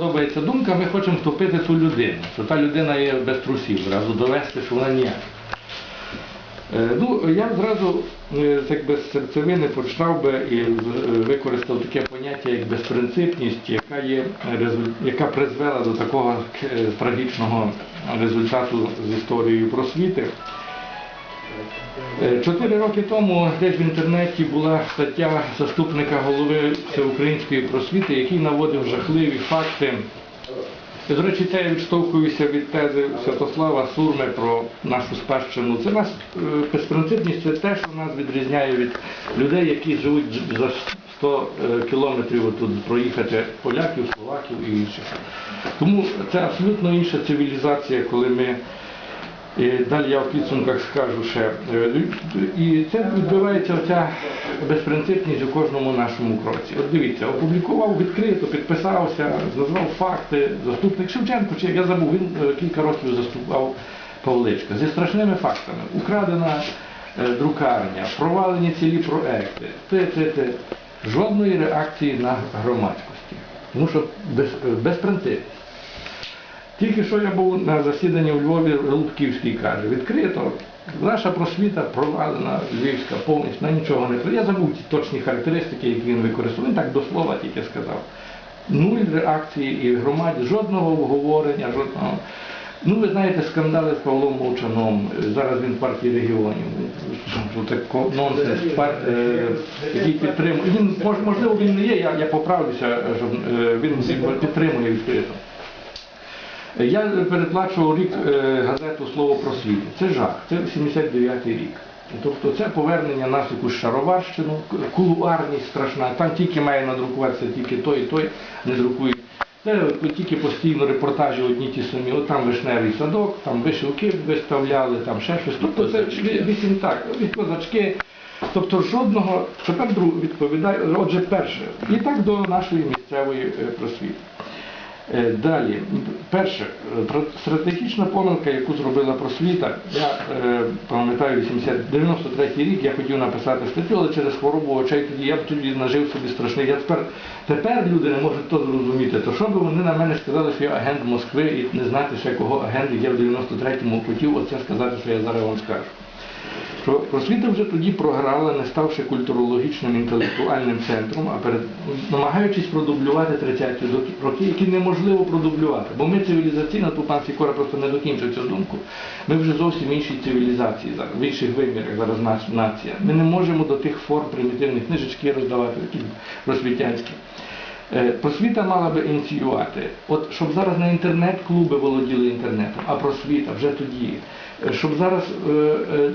Подобається думка, ми хочемо втопити цю людину, що та людина є без трусів, зразу довести, що вона ніяка. Е, Ну, я зразу е, так без серцевини почав би і е, використав таке поняття як безпринципність, яка, є, яка призвела до такого е, трагічного результату з історією просвіти. Е, Чотири роки тому десь в інтернеті була стаття заступника голови всеукраїнської просвіти, який наводив жахливі факти. До речі, це я відштовхуюся від тези Святослава Сурми про нашу спадщину. Це нас е, безпринципність це те, що нас відрізняє від людей, які живуть за 100 е, кілометрів тут проїхати поляків, словаків і інших. Тому це абсолютно інша цивілізація, коли ми і далі я в підсумках скажу ще. Е, І це відбувається оця безпринципність у кожному нашому кроці. От дивіться, опублікував відкрито, підписався, назвав факти, заступник Шевченко, чи я забув, він е, кілька років заступав Павличка зі страшними фактами. Украдена е, друкарня, провалені цілі проекти, те, те, те. Жодної реакції на громадськості. Тому що без, безпринципність. Тільки що я був на засіданні у Львові, Голубківський каже, відкрито, наша просвіта провалена, львівська повністю, на нічого не Я забув ті точні характеристики, які він використовував. Він так до слова тільки сказав. Нуль реакції і в громаді, жодного обговорення, жодного. Ну, ви знаєте, скандали з Павлом Мовчаном, зараз він в партії регіонів. Ну, нонсенс, пар- е, який підтримує. Він, мож- можливо, він не є, я, я поправлюся, е, що е, він підтримує відкрито. Я передплачував рік е, газету Слово про світ. Це жах, це 79-й рік. Тобто це повернення нас в якусь шароварщину, кулуарність страшна. Там тільки має надрукуватися тільки той і той, не друкують. Це тільки постійно репортажі одні ті самі. От там вишневий садок, там вишивки виставляли, там ще щось. Тобто це вісім так, від козачки. Тобто жодного, тепер друг відповідає, отже, перше. І так до нашої місцевої е, просвіти. Е, Далі, перше, е, стратегічна помилка, яку зробила просвіта, я е, пам'ятаю 80, 93 рік, я хотів написати статтю, але через хворобу очей тоді я б тоді нажив собі страшний. Я тепер, тепер люди не можуть то зрозуміти. То що би вони на мене сказали, що я агент Москви і не знати ще кого агент, я в 93-му хотів оце сказати, що я зараз вам скажу що просвіта вже тоді програла, не ставши культурологічним інтелектуальним центром, а перед намагаючись продублювати 30-ті роки, які неможливо продублювати. Бо ми цивілізаційно, тут пан Сікора просто не докінчив цю думку. Ми вже зовсім іншій цивілізації зараз, в інших вимірах зараз наш нація. Ми не можемо до тих форм примітивних книжечки роздавати, такі просвітянські. Е, Просвіта мала би ініціювати, от щоб зараз не інтернет-клуби володіли інтернетом, а просвіта вже тоді. Е, Щоб зараз е,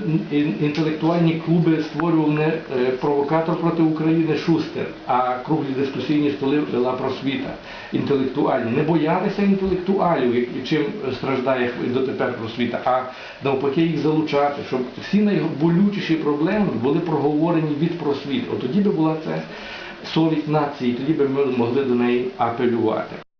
інтелектуальні клуби створював не провокатор проти України Шустер, а круглі дискусійні столи вела просвіта інтелектуальні. Не боятися інтелектуалів, чим страждає дотепер просвіта, а навпаки їх залучати, щоб всі найболючіші проблеми були проговорені від просвіт. От тоді би була це совість нації, тоді би ми могли до неї апелювати.